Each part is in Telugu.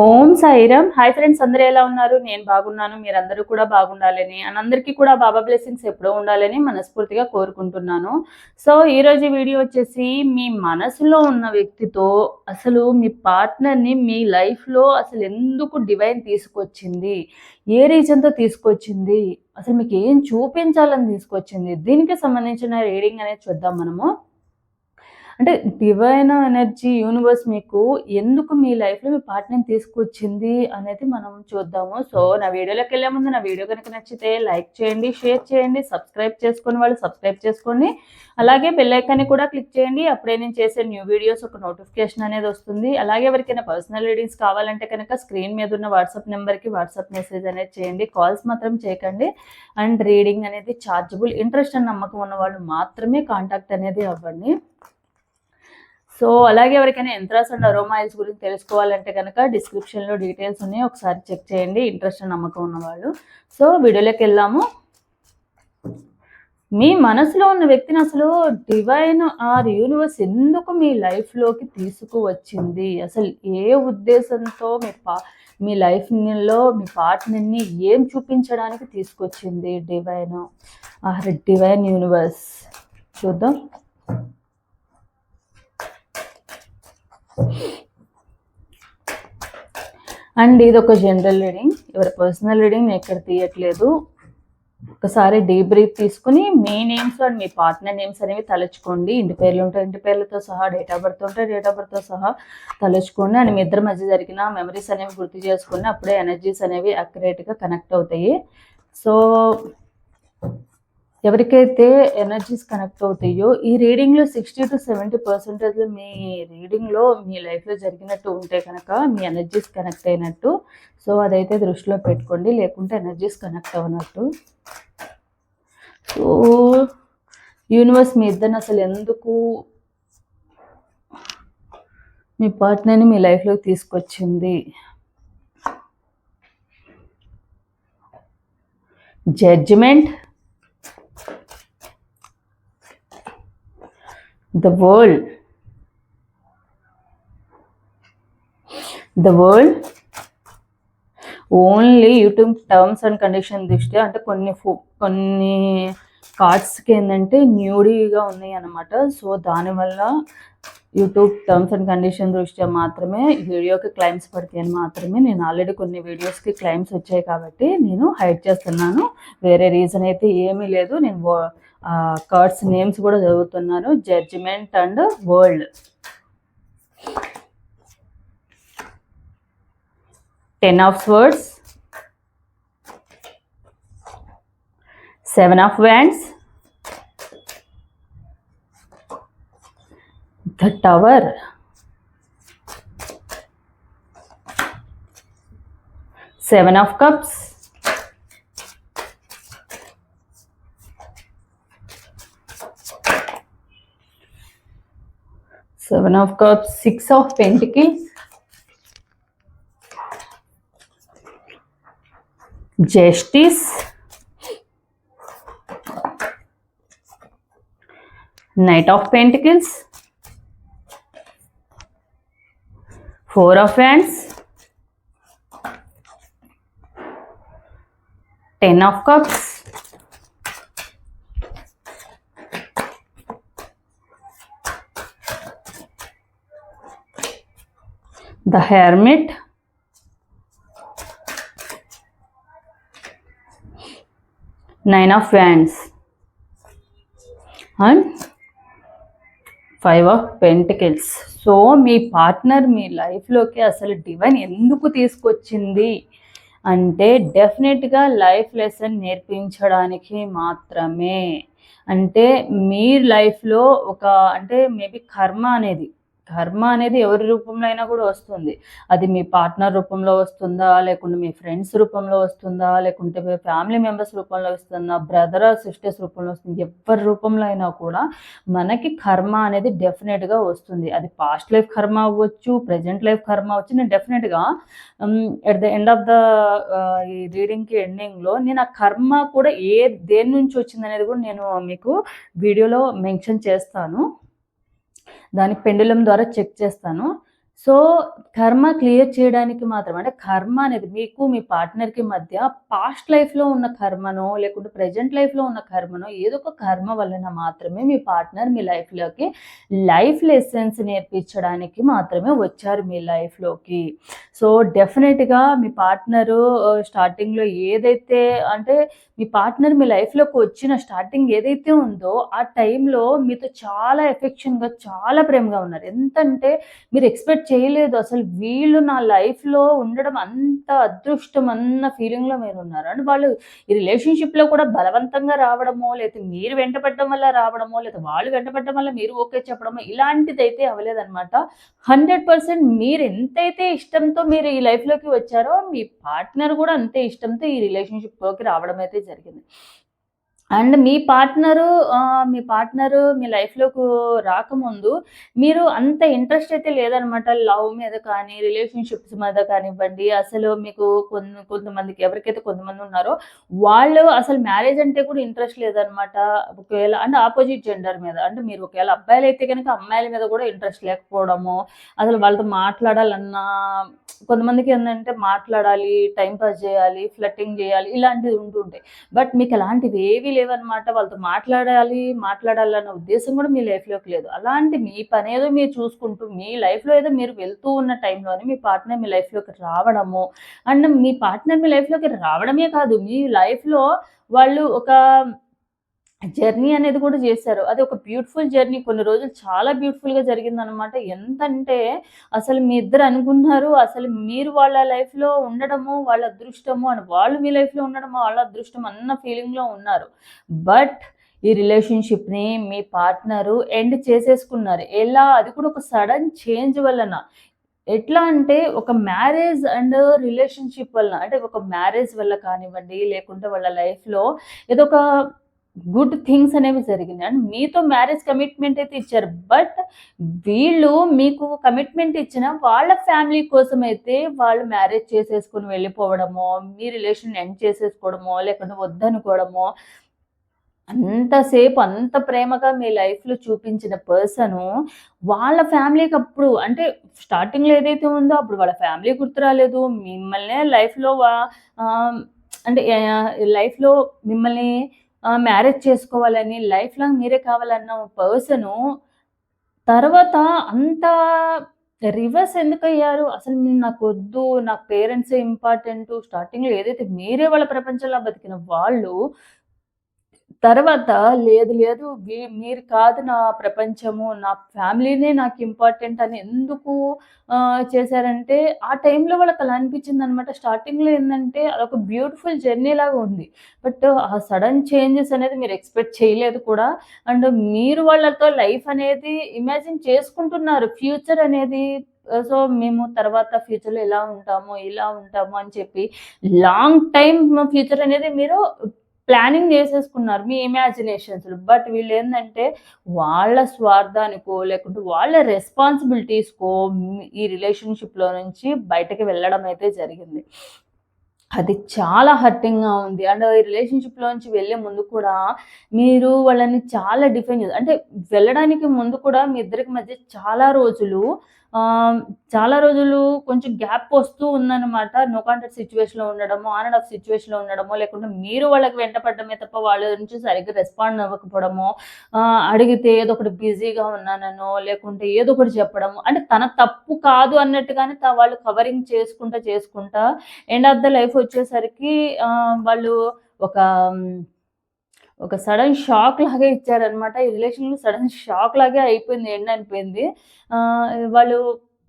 ఓం సాయిరామ్ హాయ్ ఫ్రెండ్స్ అందరు ఎలా ఉన్నారు నేను బాగున్నాను మీరందరూ కూడా బాగుండాలని అండ్ అందరికీ కూడా బాబా బ్లెస్సింగ్స్ ఎప్పుడూ ఉండాలని మనస్ఫూర్తిగా కోరుకుంటున్నాను సో ఈరోజు వీడియో వచ్చేసి మీ మనసులో ఉన్న వ్యక్తితో అసలు మీ పార్ట్నర్ని మీ లైఫ్లో అసలు ఎందుకు డివైన్ తీసుకొచ్చింది ఏ రీజన్తో తీసుకొచ్చింది అసలు మీకు ఏం చూపించాలని తీసుకొచ్చింది దీనికి సంబంధించిన రీడింగ్ అనేది చూద్దాం మనము అంటే డివైన్ ఎనర్జీ యూనివర్స్ మీకు ఎందుకు మీ లైఫ్లో మీ పార్ట్నర్ తీసుకొచ్చింది అనేది మనం చూద్దాము సో నా వీడియోలోకి వెళ్ళే ముందు నా వీడియో కనుక నచ్చితే లైక్ చేయండి షేర్ చేయండి సబ్స్క్రైబ్ చేసుకుని వాళ్ళు సబ్స్క్రైబ్ చేసుకోండి అలాగే బెల్లైకాన్ని కూడా క్లిక్ చేయండి అప్పుడే నేను చేసే న్యూ వీడియోస్ ఒక నోటిఫికేషన్ అనేది వస్తుంది అలాగే ఎవరికైనా పర్సనల్ రీడింగ్స్ కావాలంటే కనుక స్క్రీన్ మీద ఉన్న వాట్సాప్ నెంబర్కి వాట్సాప్ మెసేజ్ అనేది చేయండి కాల్స్ మాత్రం చేయకండి అండ్ రీడింగ్ అనేది ఛార్జబుల్ ఇంట్రెస్ట్ అని నమ్మకం ఉన్న వాళ్ళు మాత్రమే కాంటాక్ట్ అనేది అవ్వండి సో అలాగే ఎవరికైనా ఎంట్రాస్ అండ్ అరోమా ఆయిల్స్ గురించి తెలుసుకోవాలంటే కనుక డిస్క్రిప్షన్లో డీటెయిల్స్ ఉన్నాయి ఒకసారి చెక్ చేయండి ఇంట్రెస్ట్ నమ్మకం ఉన్నవాళ్ళు సో వీడియోలోకి వెళ్ళాము మీ మనసులో ఉన్న వ్యక్తిని అసలు డివైన్ ఆర్ యూనివర్స్ ఎందుకు మీ లైఫ్లోకి తీసుకువచ్చింది అసలు ఏ ఉద్దేశంతో మీ పా మీ లైఫ్లో మీ పార్ట్నర్ని ఏం చూపించడానికి తీసుకొచ్చింది డివైన్ ఆర్ డివైన్ యూనివర్స్ చూద్దాం అండ్ ఇది ఒక జనరల్ రీడింగ్ ఎవరి పర్సనల్ రీడింగ్ నేను ఎక్కడ తీయట్లేదు ఒకసారి డీప్ బ్రీత్ తీసుకుని మీ నేమ్స్ అండ్ మీ పార్ట్నర్ నేమ్స్ అనేవి తలుచుకోండి ఇంటి పేర్లు ఉంటాయి ఇంటి పేర్లతో సహా డేట్ ఆఫ్ బర్త్ ఉంటే డేట్ ఆఫ్ బర్త్తో సహా తలుచుకోండి అండ్ మీ ఇద్దరి మధ్య జరిగిన మెమరీస్ అనేవి గుర్తు చేసుకుని అప్పుడే ఎనర్జీస్ అనేవి అక్యురేట్గా కనెక్ట్ అవుతాయి సో ఎవరికైతే ఎనర్జీస్ కనెక్ట్ అవుతాయో ఈ రీడింగ్లో సిక్స్టీ టు సెవెంటీ పర్సెంటేజ్ మీ రీడింగ్లో మీ లైఫ్లో జరిగినట్టు ఉంటే కనుక మీ ఎనర్జీస్ కనెక్ట్ అయినట్టు సో అదైతే దృష్టిలో పెట్టుకోండి లేకుంటే ఎనర్జీస్ కనెక్ట్ అవ్వనట్టు సో యూనివర్స్ మీ ఇద్దరిని అసలు ఎందుకు మీ పార్ట్నర్ని మీ లైఫ్లోకి తీసుకొచ్చింది judgement the world the world only YouTube terms and condition దృష్ట్యా అంటే కొన్ని ఫో కొన్ని కార్డ్స్కి ఏంటంటే న్యూడీగా ఉన్నాయి అన్నమాట సో దానివల్ల యూట్యూబ్ టర్మ్స్ అండ్ కండిషన్ దృష్ట్యా మాత్రమే వీడియోకి క్లైమ్స్ అని మాత్రమే నేను ఆల్రెడీ కొన్ని వీడియోస్కి క్లైమ్స్ వచ్చాయి కాబట్టి నేను హైడ్ చేస్తున్నాను వేరే రీజన్ అయితే ఏమీ లేదు నేను కార్డ్స్ నేమ్స్ కూడా చదువుతున్నాను judgement and world ten of words seven of wands the tower. Seven of Cups. Seven of Cups, Six of Pentacles. Justice. Knight of Pentacles. 4 of Wands, 10 of cups, the hermit, nine of wands and five of pentacles so me partner మీ లైఫ్లోకి అసలు డివైన్ ఎందుకు తీసుకొచ్చింది అంటే డెఫినెట్గా లైఫ్ లెసన్ నేర్పించడానికి మాత్రమే అంటే మీ లైఫ్లో ఒక అంటే మేబీ కర్మ అనేది కర్మ అనేది ఎవరి రూపంలో అయినా కూడా వస్తుంది అది మీ పార్ట్నర్ రూపంలో వస్తుందా లేకుంటే మీ ఫ్రెండ్స్ రూపంలో వస్తుందా లేకుంటే మీ ఫ్యామిలీ మెంబర్స్ రూపంలో వస్తుందా బ్రదర్ సిస్టర్స్ రూపంలో వస్తుంది ఎవరి రూపంలో అయినా కూడా మనకి కర్మ అనేది డెఫినెట్గా వస్తుంది అది పాస్ట్ లైఫ్ కర్మ అవ్వచ్చు ప్రజెంట్ లైఫ్ కర్మ అవ్వచ్చు నేను డెఫినెట్గా at the end of the ఈ రీడింగ్కి ఎండింగ్లో నేను ఆ కర్మ కూడా ఏ దేని నుంచి వచ్చింది అనేది కూడా నేను మీకు వీడియోలో మెన్షన్ చేస్తాను దాని పెండులం ద్వారా చెక్ చేస్తాను సో కర్మ క్లియర్ చేయడానికి మాత్రం అంటే కర్మ అనేది మీకు మీ పార్ట్నర్కి మధ్య పాస్ట్ లైఫ్లో ఉన్న కర్మనో లేకుంటే ప్రజెంట్ లైఫ్లో ఉన్న కర్మనో ఏదో ఒక కర్మ వలన మాత్రమే మీ పార్ట్నర్ మీ లైఫ్లోకి లైఫ్ లెసన్స్ నేర్పించడానికి మాత్రమే వచ్చారు మీ లైఫ్లోకి సో డెఫినెట్గా మీ పార్ట్నరు స్టార్టింగ్లో ఏదైతే అంటే మీ పార్ట్నర్ మీ లైఫ్లోకి వచ్చిన స్టార్టింగ్ ఏదైతే ఉందో ఆ టైంలో మీతో చాలా ఎఫెక్షన్గా చాలా ప్రేమగా ఉన్నారు ఎంతంటే మీరు ఎక్స్పెక్ట్ చేయలేదు అసలు వీళ్ళు నా లైఫ్లో ఉండడం అంత అదృష్టం అన్న ఫీలింగ్లో మీరు ఉన్నారు అండ్ వాళ్ళు ఈ రిలేషన్షిప్లో కూడా బలవంతంగా రావడమో లేకపోతే మీరు వెంటపడడం వల్ల రావడమో లేకపోతే వాళ్ళు వెంటపడడం వల్ల మీరు ఓకే చెప్పడమో ఇలాంటిదైతే అవ్వలేదన్నమాట హండ్రెడ్ పర్సెంట్ మీరు ఎంతైతే ఇష్టంతో మీరు ఈ లైఫ్లోకి వచ్చారో మీ పార్ట్నర్ కూడా అంతే ఇష్టంతో ఈ రిలేషన్షిప్లోకి రావడం అయితే జరిగింది అండ్ మీ పార్ట్నరు మీ పార్ట్నరు మీ లైఫ్లోకి రాకముందు మీరు అంత ఇంట్రెస్ట్ అయితే లేదనమాట లవ్ మీద కానీ రిలేషన్షిప్స్ మీద కానివ్వండి అసలు మీకు కొంత కొంతమందికి ఎవరికైతే కొంతమంది ఉన్నారో వాళ్ళు అసలు మ్యారేజ్ అంటే కూడా ఇంట్రెస్ట్ లేదనమాట ఒకవేళ అండ్ ఆపోజిట్ జెండర్ మీద అంటే మీరు ఒకవేళ అబ్బాయిలు అయితే కనుక అమ్మాయిల మీద కూడా ఇంట్రెస్ట్ లేకపోవడము అసలు వాళ్ళతో మాట్లాడాలన్నా కొంతమందికి ఏంటంటే మాట్లాడాలి టైం పాస్ చేయాలి ఫ్లట్టింగ్ చేయాలి ఇలాంటివి ఉంటుంటాయి బట్ మీకు అలాంటివి ఏవి లేవన్నమాట వాళ్ళతో మాట్లాడాలి మాట్లాడాలన్న ఉద్దేశం కూడా మీ లైఫ్లోకి లేదు అలాంటి మీ పని ఏదో మీరు చూసుకుంటూ మీ లైఫ్లో ఏదో మీరు వెళ్తూ ఉన్న టైంలోనే మీ పార్ట్నర్ మీ లైఫ్లోకి రావడము అండ్ మీ పార్ట్నర్ మీ లైఫ్లోకి రావడమే కాదు మీ లైఫ్లో వాళ్ళు ఒక జర్నీ అనేది కూడా చేశారు అది ఒక బ్యూటిఫుల్ జర్నీ కొన్ని రోజులు చాలా బ్యూటిఫుల్గా అనమాట ఎంతంటే అసలు మీ ఇద్దరు అనుకున్నారు అసలు మీరు వాళ్ళ లైఫ్లో ఉండడము వాళ్ళ అదృష్టము అని వాళ్ళు మీ లైఫ్లో ఉండడము వాళ్ళ అదృష్టం అన్న ఫీలింగ్లో ఉన్నారు బట్ ఈ రిలేషన్షిప్ని మీ పార్ట్నరు ఎండ్ చేసేసుకున్నారు ఎలా అది కూడా ఒక సడన్ చేంజ్ వలన ఎట్లా అంటే ఒక మ్యారేజ్ అండ్ రిలేషన్షిప్ వల్ల అంటే ఒక మ్యారేజ్ వల్ల కానివ్వండి లేకుంటే వాళ్ళ లైఫ్లో ఏదో ఒక గుడ్ థింగ్స్ అనేవి జరిగినాయి అండ్ మీతో మ్యారేజ్ కమిట్మెంట్ అయితే ఇచ్చారు బట్ వీళ్ళు మీకు కమిట్మెంట్ ఇచ్చిన వాళ్ళ ఫ్యామిలీ కోసం అయితే వాళ్ళు మ్యారేజ్ చేసేసుకుని వెళ్ళిపోవడమో మీ రిలేషన్ ఎండ్ చేసేసుకోవడమో లేకుంటే వద్దనుకోవడమో అంతసేపు అంత ప్రేమగా మీ లైఫ్లో చూపించిన పర్సను వాళ్ళ ఫ్యామిలీకి అప్పుడు అంటే స్టార్టింగ్లో ఏదైతే ఉందో అప్పుడు వాళ్ళ ఫ్యామిలీ గుర్తు రాలేదు మిమ్మల్నే లైఫ్లో అంటే లైఫ్లో మిమ్మల్ని మ్యారేజ్ చేసుకోవాలని లైఫ్ లాంగ్ మీరే కావాలన్న పర్సన్ తర్వాత అంత రివర్స్ ఎందుకు అయ్యారు అసలు నాకు వద్దు నా పేరెంట్స్ ఇంపార్టెంట్ స్టార్టింగ్లో ఏదైతే మీరే వాళ్ళ ప్రపంచంలో బతికిన వాళ్ళు తర్వాత లేదు లేదు మీరు కాదు నా ప్రపంచము నా ఫ్యామిలీనే నాకు ఇంపార్టెంట్ అని ఎందుకు చేశారంటే ఆ టైంలో వాళ్ళకి అలా అనిపించింది అనమాట స్టార్టింగ్లో ఏంటంటే అదొక బ్యూటిఫుల్ జర్నీ లాగా ఉంది బట్ ఆ సడన్ చేంజెస్ అనేది మీరు ఎక్స్పెక్ట్ చేయలేదు కూడా అండ్ మీరు వాళ్ళతో లైఫ్ అనేది ఇమాజిన్ చేసుకుంటున్నారు ఫ్యూచర్ అనేది సో మేము తర్వాత ఫ్యూచర్లో ఇలా ఉంటాము ఇలా ఉంటాము అని చెప్పి లాంగ్ టైం ఫ్యూచర్ అనేది మీరు ప్లానింగ్ చేసేసుకున్నారు మీ ఇమాజినేషన్స్ బట్ వీళ్ళు ఏంటంటే వాళ్ళ స్వార్థానికో లేకుంటే వాళ్ళ రెస్పాన్సిబిలిటీస్కో ఈ రిలేషన్షిప్లో నుంచి బయటకి వెళ్ళడం అయితే జరిగింది అది చాలా హర్టింగ్గా ఉంది అండ్ ఈ నుంచి వెళ్ళే ముందు కూడా మీరు వాళ్ళని చాలా డిఫెండ్ చేస్తారు అంటే వెళ్ళడానికి ముందు కూడా మీ ఇద్దరికి మధ్య చాలా రోజులు చాలా రోజులు కొంచెం గ్యాప్ వస్తూ ఉందన్నమాట నో కాంటాక్ట్ సిచ్యువేషన్లో ఉండడమో ఆన్ అండ్ ఆఫ్ సిచ్యువేషన్లో ఉండడమో లేకుంటే మీరు వాళ్ళకి వెంట పడడమే తప్ప వాళ్ళ నుంచి సరిగ్గా రెస్పాండ్ అవ్వకపోవడమో అడిగితే ఏదో ఒకటి బిజీగా ఉన్నానో లేకుంటే ఏదో ఒకటి చెప్పడము అంటే తన తప్పు కాదు అన్నట్టుగానే వాళ్ళు కవరింగ్ చేసుకుంటా చేసుకుంటా ఎండ్ ఆఫ్ ద లైఫ్ వచ్చేసరికి వాళ్ళు ఒక ఒక సడన్ షాక్ లాగే ఇచ్చారనమాట ఈ రిలేషన్లో సడన్ షాక్ లాగే అయిపోయింది ఎండ్ అయిపోయింది వాళ్ళు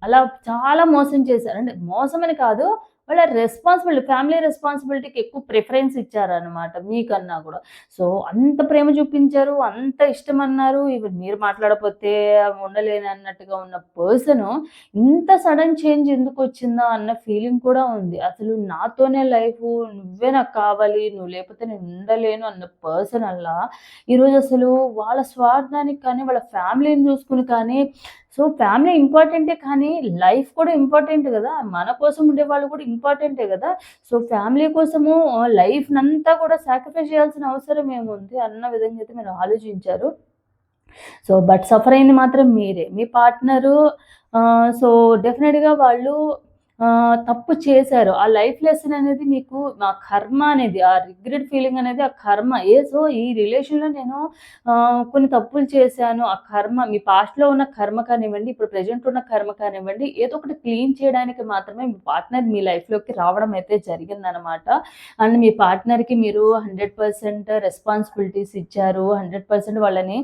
అలా చాలా మోసం చేశారు అంటే మోసమని కాదు వాళ్ళ రెస్పాన్సిబిలిటీ ఫ్యామిలీ రెస్పాన్సిబిలిటీకి ఎక్కువ ప్రిఫరెన్స్ ఇచ్చారనమాట మీకన్నా కూడా సో అంత ప్రేమ చూపించారు అంత ఇష్టం అన్నారు ఇవి మీరు మాట్లాడకపోతే ఉండలేని అన్నట్టుగా ఉన్న పర్సన్ ఇంత సడన్ చేంజ్ ఎందుకు వచ్చిందా అన్న ఫీలింగ్ కూడా ఉంది అసలు నాతోనే లైఫ్ నువ్వే నాకు కావాలి నువ్వు లేకపోతే నేను ఉండలేను అన్న పర్సన్ అలా ఈరోజు అసలు వాళ్ళ స్వార్థానికి కానీ వాళ్ళ ఫ్యామిలీని చూసుకుని కానీ సో ఫ్యామిలీ ఇంపార్టెంటే కానీ లైఫ్ కూడా ఇంపార్టెంట్ కదా మన కోసం ఉండేవాళ్ళు కూడా ఇంపార్టెంటే కదా సో ఫ్యామిలీ కోసము లైఫ్నంతా కూడా సాక్రిఫైస్ చేయాల్సిన అవసరం ఏముంది అన్న విధంగా అయితే మీరు ఆలోచించారు సో బట్ సఫర్ అయింది మాత్రం మీరే మీ పార్ట్నరు సో డెఫినెట్గా వాళ్ళు తప్పు చేశారు ఆ లైఫ్ లెసన్ అనేది మీకు ఆ కర్మ అనేది ఆ రిగ్రెట్ ఫీలింగ్ అనేది ఆ కర్మ ఏ సో ఈ రిలేషన్లో నేను కొన్ని తప్పులు చేశాను ఆ కర్మ మీ పాస్ట్లో ఉన్న కర్మ కానివ్వండి ఇప్పుడు ప్రజెంట్ ఉన్న కర్మ కానివ్వండి ఏదో ఒకటి క్లీన్ చేయడానికి మాత్రమే మీ పార్ట్నర్ మీ లైఫ్లోకి రావడం అయితే జరిగిందనమాట అండ్ మీ పార్ట్నర్కి మీరు హండ్రెడ్ పర్సెంట్ రెస్పాన్సిబిలిటీస్ ఇచ్చారు హండ్రెడ్ పర్సెంట్ వాళ్ళని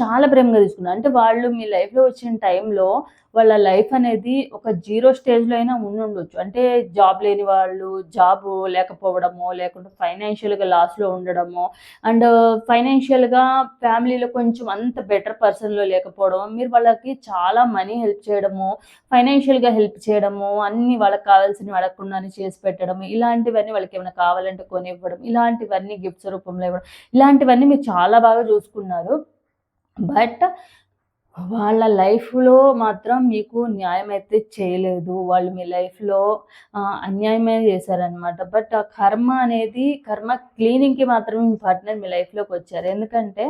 చాలా ప్రేమగా తీసుకున్నారు అంటే వాళ్ళు మీ లైఫ్లో వచ్చిన టైంలో వాళ్ళ లైఫ్ అనేది ఒక జీరో స్టేజ్లో అయినా ఉండవచ్చు అంటే జాబ్ లేని వాళ్ళు జాబ్ లేకపోవడము లేకుంటే ఫైనాన్షియల్గా లాస్లో ఉండడము అండ్ ఫైనాన్షియల్గా ఫ్యామిలీలో కొంచెం అంత బెటర్ పర్సన్లో లేకపోవడం మీరు వాళ్ళకి చాలా మనీ హెల్ప్ చేయడము ఫైనాన్షియల్గా హెల్ప్ చేయడము అన్ని వాళ్ళకి కావాల్సినవి అడగకుండానే చేసి పెట్టడం ఇలాంటివన్నీ వాళ్ళకి ఏమైనా కావాలంటే కొనివ్వడం ఇలాంటివన్నీ గిఫ్ట్స్ రూపంలో ఇవ్వడం ఇలాంటివన్నీ మీరు చాలా బాగా చూసుకున్నారు బట్ వాళ్ళ లైఫ్లో మాత్రం మీకు న్యాయం అయితే చేయలేదు వాళ్ళు మీ లైఫ్లో అన్యాయమే చేశారనమాట బట్ ఆ కర్మ అనేది కర్మ క్లీనింగ్కి మాత్రమే మీ పార్ట్నర్ మీ లైఫ్లోకి వచ్చారు ఎందుకంటే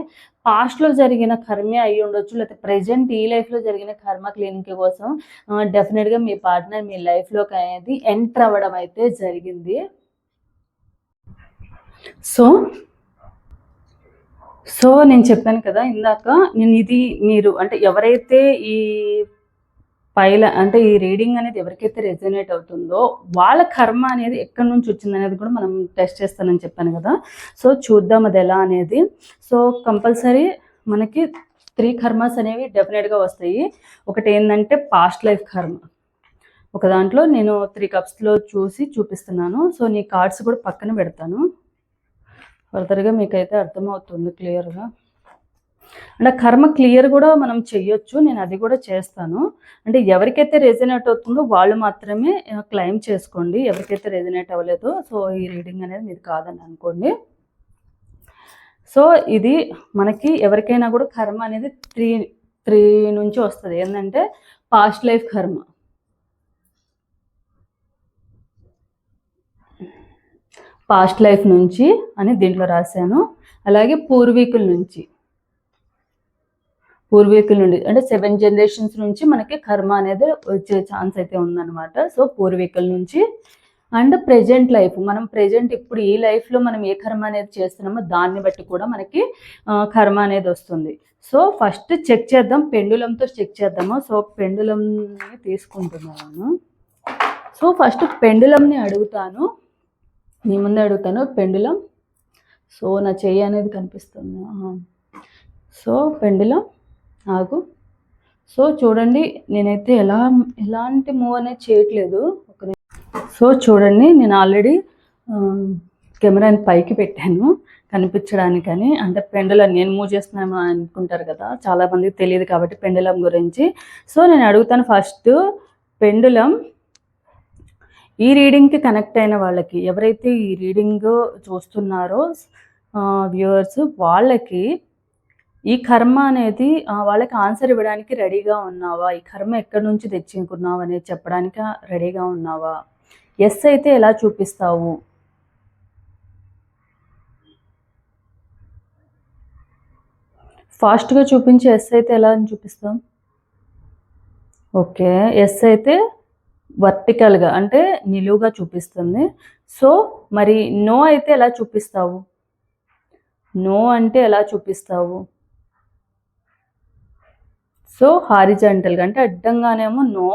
పాస్ట్లో జరిగిన కర్మే అయ్యి ఉండొచ్చు లేకపోతే ప్రజెంట్ ఈ లైఫ్లో జరిగిన కర్మ క్లీనింగ్ కోసం డెఫినెట్గా మీ పార్ట్నర్ మీ లైఫ్లోకి అనేది ఎంటర్ అవ్వడం అయితే జరిగింది సో సో నేను చెప్పాను కదా ఇందాక నేను ఇది మీరు అంటే ఎవరైతే ఈ పైల అంటే ఈ రీడింగ్ అనేది ఎవరికైతే రెజనేట్ అవుతుందో వాళ్ళ కర్మ అనేది ఎక్కడి నుంచి వచ్చింది అనేది కూడా మనం టెస్ట్ చేస్తానని చెప్పాను కదా సో చూద్దాం అది ఎలా అనేది సో కంపల్సరీ మనకి త్రీ కర్మస్ అనేవి డెఫినెట్గా వస్తాయి ఒకటి ఏంటంటే పాస్ట్ లైఫ్ కర్మ ఒక దాంట్లో నేను త్రీ కప్స్లో చూసి చూపిస్తున్నాను సో నీ కార్డ్స్ కూడా పక్కన పెడతాను ఫర్దర్గా మీకైతే అర్థమవుతుంది క్లియర్గా అంటే కర్మ క్లియర్ కూడా మనం చెయ్యొచ్చు నేను అది కూడా చేస్తాను అంటే ఎవరికైతే రెజినేట్ అవుతుందో వాళ్ళు మాత్రమే క్లెయిమ్ చేసుకోండి ఎవరికైతే రెజినేట్ అవ్వలేదో సో ఈ రీడింగ్ అనేది మీరు కాదని అనుకోండి సో ఇది మనకి ఎవరికైనా కూడా కర్మ అనేది త్రీ త్రీ నుంచి వస్తుంది ఏంటంటే పాస్ట్ లైఫ్ కర్మ పాస్ట్ లైఫ్ నుంచి అని దీంట్లో రాశాను అలాగే పూర్వీకుల నుంచి పూర్వీకుల నుండి అంటే సెవెన్ జనరేషన్స్ నుంచి మనకి కర్మ అనేది వచ్చే ఛాన్స్ అయితే ఉందన్నమాట సో పూర్వీకుల నుంచి అండ్ ప్రజెంట్ లైఫ్ మనం ప్రజెంట్ ఇప్పుడు ఈ లైఫ్లో మనం ఏ కర్మ అనేది చేస్తున్నామో దాన్ని బట్టి కూడా మనకి కర్మ అనేది వస్తుంది సో ఫస్ట్ చెక్ చేద్దాం పెండులంతో చెక్ చేద్దాము సో పెండులంని తీసుకుంటున్నాను సో ఫస్ట్ పెండులంని అడుగుతాను నీ ముందే అడుగుతాను పెండులం సో నా చెయ్యి అనేది కనిపిస్తుంది సో పెండులం ఆగు సో చూడండి నేనైతే ఎలా ఎలాంటి మూవ్ అనేది చేయట్లేదు ఒక సో చూడండి నేను ఆల్రెడీ కెమెరాని పైకి పెట్టాను కనిపించడానికని అంటే పెండలం నేను మూవ్ చేస్తున్నాను అనుకుంటారు కదా చాలామందికి తెలియదు కాబట్టి పెండలం గురించి సో నేను అడుగుతాను ఫస్ట్ పెండులం ఈ రీడింగ్కి కనెక్ట్ అయిన వాళ్ళకి ఎవరైతే ఈ రీడింగ్ చూస్తున్నారో వ్యూవర్స్ వాళ్ళకి ఈ కర్మ అనేది వాళ్ళకి ఆన్సర్ ఇవ్వడానికి రెడీగా ఉన్నావా ఈ కర్మ ఎక్కడి నుంచి తెచ్చుకున్నావు అనేది చెప్పడానికి రెడీగా ఉన్నావా ఎస్ అయితే ఎలా చూపిస్తావు ఫాస్ట్గా చూపించి ఎస్ అయితే ఎలా అని చూపిస్తాం ఓకే ఎస్ అయితే వర్టికల్గా అంటే నిలువుగా చూపిస్తుంది సో మరి నో అయితే ఎలా చూపిస్తావు నో అంటే ఎలా చూపిస్తావు సో హారిజంటల్గా అంటే అడ్డంగానేమో నో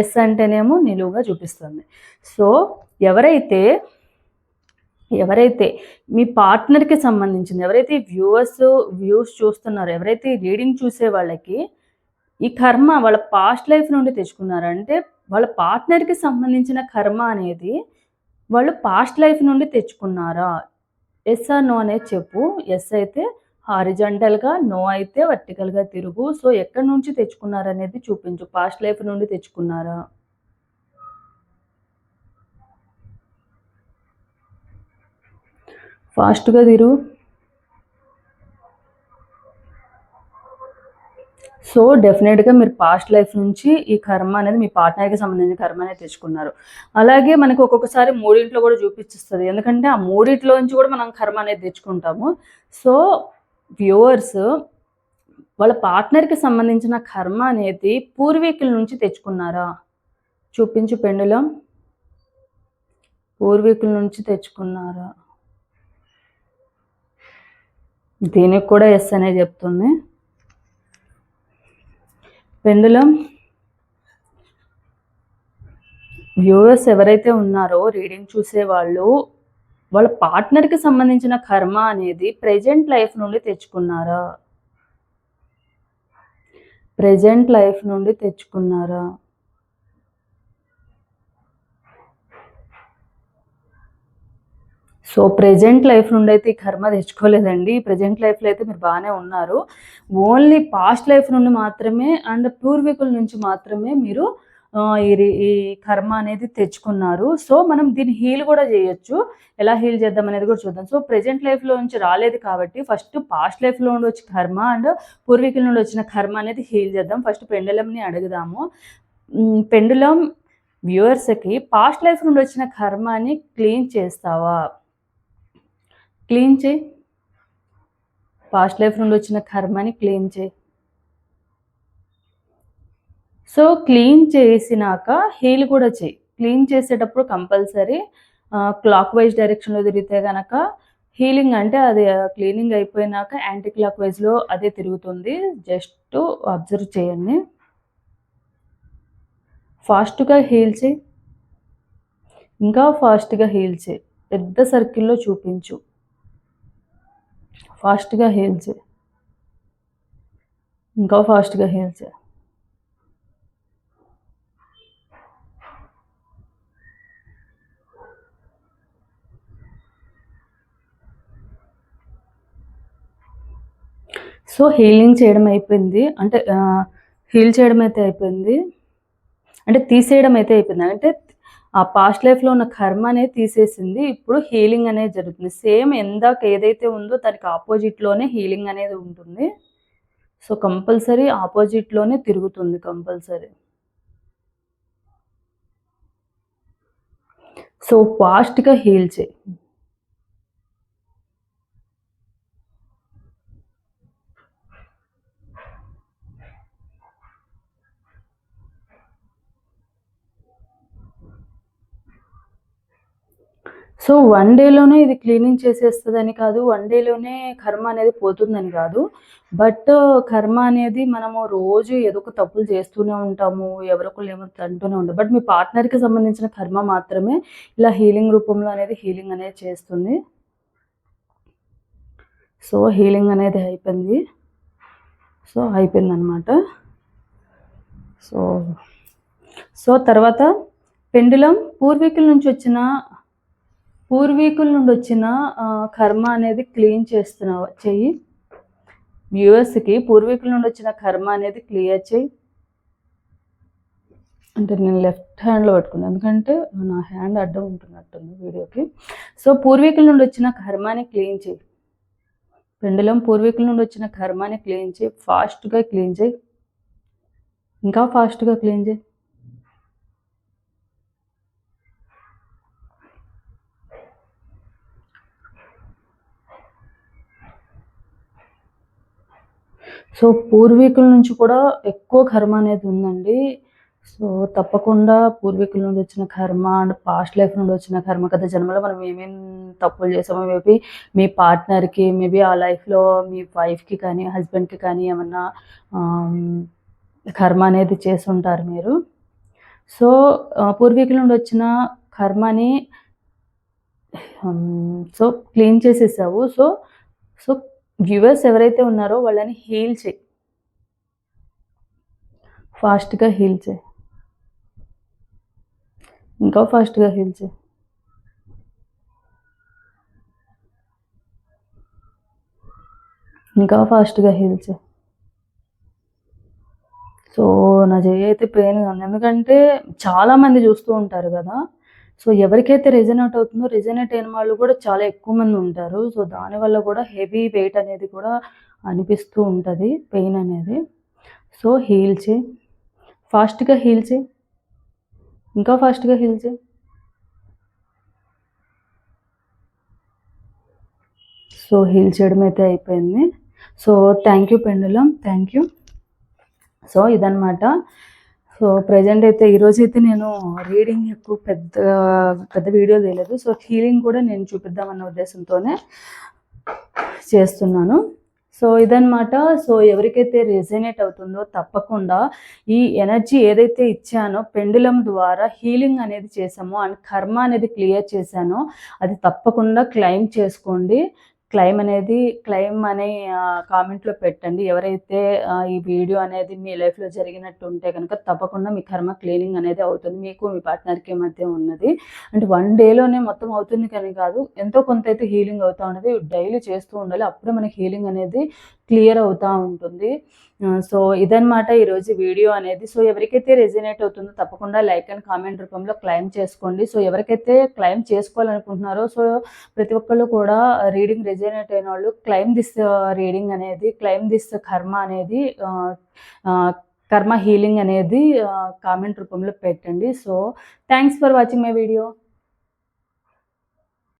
ఎస్ అంటేనేమో నిలువుగా చూపిస్తుంది సో ఎవరైతే ఎవరైతే మీ పార్ట్నర్కి సంబంధించింది ఎవరైతే వ్యూవర్స్ వ్యూస్ చూస్తున్నారో ఎవరైతే రీడింగ్ చూసే వాళ్ళకి ఈ కర్మ వాళ్ళ పాస్ట్ లైఫ్ నుండి తెచ్చుకున్నారంటే వాళ్ళ పార్ట్నర్కి సంబంధించిన కర్మ అనేది వాళ్ళు పాస్ట్ లైఫ్ నుండి తెచ్చుకున్నారా ఎస్ ఆర్ నో అనేది చెప్పు ఎస్ అయితే హారిజంటల్గా నో అయితే వర్టికల్గా తిరుగు సో ఎక్కడి నుంచి తెచ్చుకున్నారనేది చూపించు పాస్ట్ లైఫ్ నుండి తెచ్చుకున్నారా ఫాస్ట్గా తిరుగు సో డెఫినెట్గా మీరు పాస్ట్ లైఫ్ నుంచి ఈ కర్మ అనేది మీ పార్ట్నర్కి సంబంధించిన కర్మ అనేది తెచ్చుకున్నారు అలాగే మనకు ఒక్కొక్కసారి మూడింట్లో కూడా చూపించిస్తుంది ఎందుకంటే ఆ మూడింట్లో నుంచి కూడా మనం కర్మ అనేది తెచ్చుకుంటాము సో వ్యూవర్స్ వాళ్ళ పార్ట్నర్కి సంబంధించిన కర్మ అనేది పూర్వీకుల నుంచి తెచ్చుకున్నారా చూపించు పెండులం పూర్వీకుల నుంచి తెచ్చుకున్నారా దీనికి కూడా ఎస్ అనే చెప్తుంది పెండులం వ్యూవర్స్ ఎవరైతే ఉన్నారో రీడింగ్ చూసే వాళ్ళు వాళ్ళ పార్ట్నర్కి సంబంధించిన కర్మ అనేది ప్రజెంట్ లైఫ్ నుండి తెచ్చుకున్నారా ప్రజెంట్ లైఫ్ నుండి తెచ్చుకున్నారా సో ప్రజెంట్ లైఫ్ నుండి అయితే ఈ కర్మ తెచ్చుకోలేదండి ప్రజెంట్ లైఫ్లో అయితే మీరు బాగానే ఉన్నారు ఓన్లీ పాస్ట్ లైఫ్ నుండి మాత్రమే అండ్ పూర్వీకుల నుంచి మాత్రమే మీరు ఈ ఈ కర్మ అనేది తెచ్చుకున్నారు సో మనం దీన్ని హీల్ కూడా చేయొచ్చు ఎలా హీల్ చేద్దాం అనేది కూడా చూద్దాం సో ప్రజెంట్ లైఫ్లో నుంచి రాలేదు కాబట్టి ఫస్ట్ పాస్ట్ లైఫ్లో నుండి వచ్చి కర్మ అండ్ పూర్వీకుల నుండి వచ్చిన కర్మ అనేది హీల్ చేద్దాం ఫస్ట్ పెండలంని అడుగుదాము పెండులం వ్యూవర్స్కి పాస్ట్ లైఫ్ నుండి వచ్చిన కర్మని క్లీన్ చేస్తావా క్లీన్ చేయి పాస్ట్ లైఫ్ నుండి వచ్చిన కర్మని క్లీన్ చేయి సో క్లీన్ చేసినాక హీల్ కూడా చేయి క్లీన్ చేసేటప్పుడు కంపల్సరీ క్లాక్ వైజ్ డైరెక్షన్లో తిరిగితే కనుక హీలింగ్ అంటే అది క్లీనింగ్ అయిపోయినాక యాంటీ క్లాక్ వైజ్లో అదే తిరుగుతుంది జస్ట్ అబ్జర్వ్ చేయండి ఫాస్ట్గా హీల్ చేయి ఇంకా ఫాస్ట్గా హీల్ చేయి పెద్ద సర్కిల్లో చూపించు ఫాస్ట్గా హీల్ చేయి ఇంకా ఫాస్ట్గా హీల్ చేయి సో హీలింగ్ చేయడం అయిపోయింది అంటే హీల్ చేయడం అయితే అయిపోయింది అంటే తీసేయడం అయితే అయిపోయింది అంటే ఆ పాస్ట్ లైఫ్లో ఉన్న కర్మ అనేది తీసేసింది ఇప్పుడు హీలింగ్ అనేది జరుగుతుంది సేమ్ ఎందాక ఏదైతే ఉందో దానికి ఆపోజిట్లోనే హీలింగ్ అనేది ఉంటుంది సో కంపల్సరీ ఆపోజిట్లోనే తిరుగుతుంది కంపల్సరీ సో ఫాస్ట్గా హీల్ చేయి సో వన్ డేలోనే ఇది క్లీనింగ్ చేసేస్తుందని కాదు వన్ డేలోనే కర్మ అనేది పోతుందని కాదు బట్ కర్మ అనేది మనము రోజు ఏదో ఒక తప్పులు చేస్తూనే ఉంటాము ఎవరొకరు ఏమో అంటూనే ఉంటాం బట్ మీ పార్ట్నర్కి సంబంధించిన కర్మ మాత్రమే ఇలా హీలింగ్ రూపంలో అనేది హీలింగ్ అనేది చేస్తుంది సో హీలింగ్ అనేది అయిపోయింది సో అయిపోయింది అనమాట సో సో తర్వాత పెండులం పూర్వీకుల నుంచి వచ్చిన పూర్వీకుల నుండి వచ్చిన కర్మ అనేది క్లీన్ చేస్తున్నా చెయ్యి వ్యూవర్స్కి పూర్వీకుల నుండి వచ్చిన కర్మ అనేది క్లియర్ చేయి అంటే నేను లెఫ్ట్ హ్యాండ్లో పట్టుకున్నాను ఎందుకంటే నా హ్యాండ్ అడ్డం ఉంటున్నట్టుంది వీడియోకి సో పూర్వీకుల నుండి వచ్చిన కర్మాని క్లీన్ చేయి పెండలం పూర్వీకుల నుండి వచ్చిన కర్మాని క్లీన్ చేయి ఫాస్ట్గా క్లీన్ చేయి ఇంకా ఫాస్ట్గా క్లీన్ చేయి సో పూర్వీకుల నుంచి కూడా ఎక్కువ కర్మ అనేది ఉందండి సో తప్పకుండా పూర్వీకుల నుండి వచ్చిన కర్మ అండ్ పాస్ట్ లైఫ్ నుండి వచ్చిన కర్మ గత జన్మలో మనం ఏమేమి తప్పులు చేసామో మేబీ మీ పార్ట్నర్కి మేబీ ఆ లైఫ్లో మీ వైఫ్కి కానీ హస్బెండ్కి కానీ ఏమన్నా కర్మ అనేది చేసి ఉంటారు మీరు సో పూర్వీకుల నుండి వచ్చిన కర్మని సో క్లీన్ చేసేసావు సో సో వ్యూవర్స్ ఎవరైతే ఉన్నారో వాళ్ళని హీల్ చేయి ఫాస్ట్గా హీల్ చేయి ఇంకా ఫాస్ట్గా హీల్ చేయి ఇంకా ఫాస్ట్గా హీల్ చే సో నా జయ అయితే పెయిన్ కాదు ఎందుకంటే చాలామంది చూస్తూ ఉంటారు కదా సో ఎవరికైతే రెజనేట్ అవుతుందో రెజనేట్ అయిన వాళ్ళు కూడా చాలా ఎక్కువ మంది ఉంటారు సో దానివల్ల కూడా హెవీ వెయిట్ అనేది కూడా అనిపిస్తూ ఉంటుంది పెయిన్ అనేది సో హీల్ చే ఫాస్ట్గా హీల్ చే ఇంకా ఫాస్ట్గా హీల్ చే సో హీల్ చేయడం అయితే అయిపోయింది so thank you pendulum thank you so ఇదనమాట సో ప్రజెంట్ అయితే ఈరోజు అయితే నేను రీడింగ్ ఎక్కువ పెద్ద పెద్ద వీడియో వేయలేదు సో హీలింగ్ కూడా నేను చూపిద్దామన్న ఉద్దేశంతోనే చేస్తున్నాను సో ఇదనమాట సో ఎవరికైతే రెజనేట్ అవుతుందో తప్పకుండా ఈ ఎనర్జీ ఏదైతే ఇచ్చానో పెండులం ద్వారా హీలింగ్ అనేది చేసామో అండ్ కర్మ అనేది క్లియర్ చేశానో అది తప్పకుండా క్లైమ్ చేసుకోండి క్లైమ్ అనేది క్లైమ్ అనే కామెంట్లో పెట్టండి ఎవరైతే ఈ వీడియో అనేది మీ లైఫ్లో జరిగినట్టు ఉంటే కనుక తప్పకుండా మీ కర్మ క్లీనింగ్ అనేది అవుతుంది మీకు మీ పార్ట్నర్కి మధ్య ఉన్నది అంటే వన్ డేలోనే మొత్తం అవుతుంది కానీ కాదు ఎంతో కొంత అయితే హీలింగ్ అవుతూ ఉన్నది డైలీ చేస్తూ ఉండాలి అప్పుడే మనకి హీలింగ్ అనేది క్లియర్ అవుతూ ఉంటుంది సో ఇదనమాట ఈరోజు వీడియో అనేది సో ఎవరికైతే రెజినేట్ అవుతుందో తప్పకుండా లైక్ అండ్ కామెంట్ రూపంలో క్లైమ్ చేసుకోండి సో ఎవరికైతే క్లైమ్ చేసుకోవాలనుకుంటున్నారో సో ప్రతి ఒక్కళ్ళు కూడా రీడింగ్ రెజినేట్ అయిన వాళ్ళు క్లైమ్ దిస్ రీడింగ్ అనేది క్లైమ్ దిస్ కర్మ అనేది కర్మ హీలింగ్ అనేది కామెంట్ రూపంలో పెట్టండి so thanks for watching my video